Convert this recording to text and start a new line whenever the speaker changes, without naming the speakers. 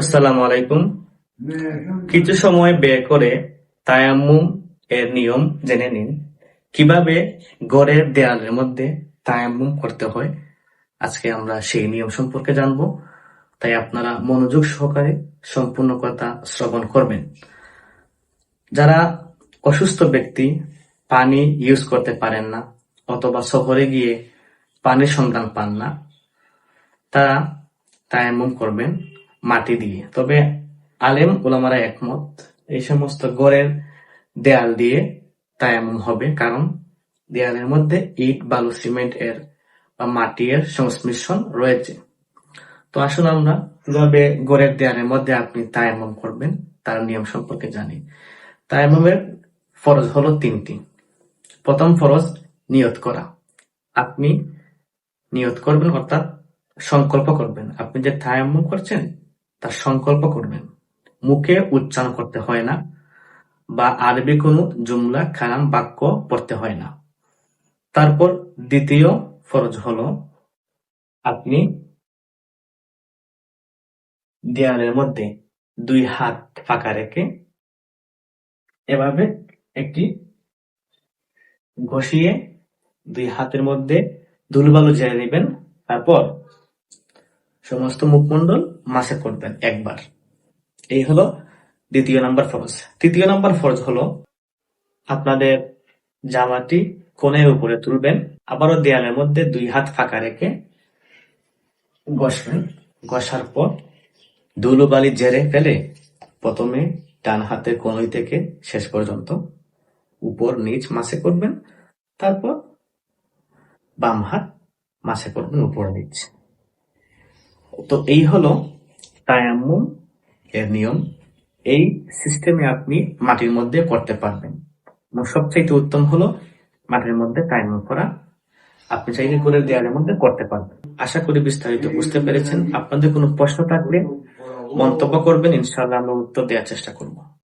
আসসালামু আলাইকুম। কিছু সময় ব্যয় করে তায়াম্মুম এর নিয়ম জেনে নিন। কীভাবে ঘরের দেয়ালের মধ্যে তায়াম্মুম করতে হয়, আজকে আমরা সেই নিয়ম সম্পর্কে জানব। তাই আপনারা মনোযোগ সহকারে সম্পূর্ণ কথা শ্রবণ করবেন। যারা অসুস্থ ব্যক্তি পানি ইউজ করতে পারেন না অথবা শহরে গিয়ে পানির সন্ধান পান না, তারা তায়াম্মুম করবেন। মাটি দিয়ে। তবে আলেম ওলামারা একমত, এই সমস্ত গড়ের দেয়াল দিয়ে তায়াম্মুম হবে, কারণ দেয়ালের মধ্যে ইট, বালু, সিমেন্ট এর বা মাটি এর সংমিশ্রণ রয়েছে। তো আসুন আমরা কীভাবে গড়ের দেয়ালের মধ্যে আপনি তায়াম্মুম করবেন, তার নিয়ম সম্পর্কে জানি। তায়াম্মুমের ফরজ হলো তিনটি। প্রথম ফরজ, নিয়ত করা। আপনি নিয়ত করবেন, অর্থাৎ সংকল্প করবেন। আপনি যে তায়াম্মুম করছেন তার সংকল্প করবেন। মুখে উচ্চারণ করতে হয় না, বা আরবি কোনো জুমলা খারাম বাক্য পড়তে হয় না। তারপর দ্বিতীয় ফরজ হলো, আপনি দেয়ালের মধ্যে দুই হাত ফাঁকা রেখে এভাবে একটি ঘষিয়ে দুই হাতের মধ্যে ধুলবালু ঝেড়ে নেবেন। তারপর সমস্ত মুখমণ্ডল মাসে করবেন একবার। এই হলো দ্বিতীয় নাম্বার ফরজ। তৃতীয় নাম্বার ফরজ হলো আপনাদের জামাটি কোণের উপরে তুলবেন, আবারও দেয়ালের মধ্যে দুই হাত ফাঁকা রেখে ঘষবেন ঘষার পর ধুলোবালি জেরে ফেলে প্রথমে ডান হাতের কোণই থেকে শেষ পর্যন্ত উপর নিচ মাসে করবেন, তারপর বাম হাত মাসে করবেন উপর নিচ। তো এই হলো তায়াম্মুম এর নিয়ম। এই সিস্টেমে আপনি মাটির মধ্যে করতে পারবেন। এবং সবচাইতে উত্তম হলো মাটির মধ্যে তায়াম্মুম করা। আপনি চাইলে করে দেয়ালের মধ্যে করতে পারবেন। আশা করি বিস্তারিত বুঝতে পেরেছেন। আপনাদের কোনো প্রশ্ন থাকলে মন্তব্য করবেন। ইনশাল্লাহ আমরা উত্তর দেওয়ার চেষ্টা করব।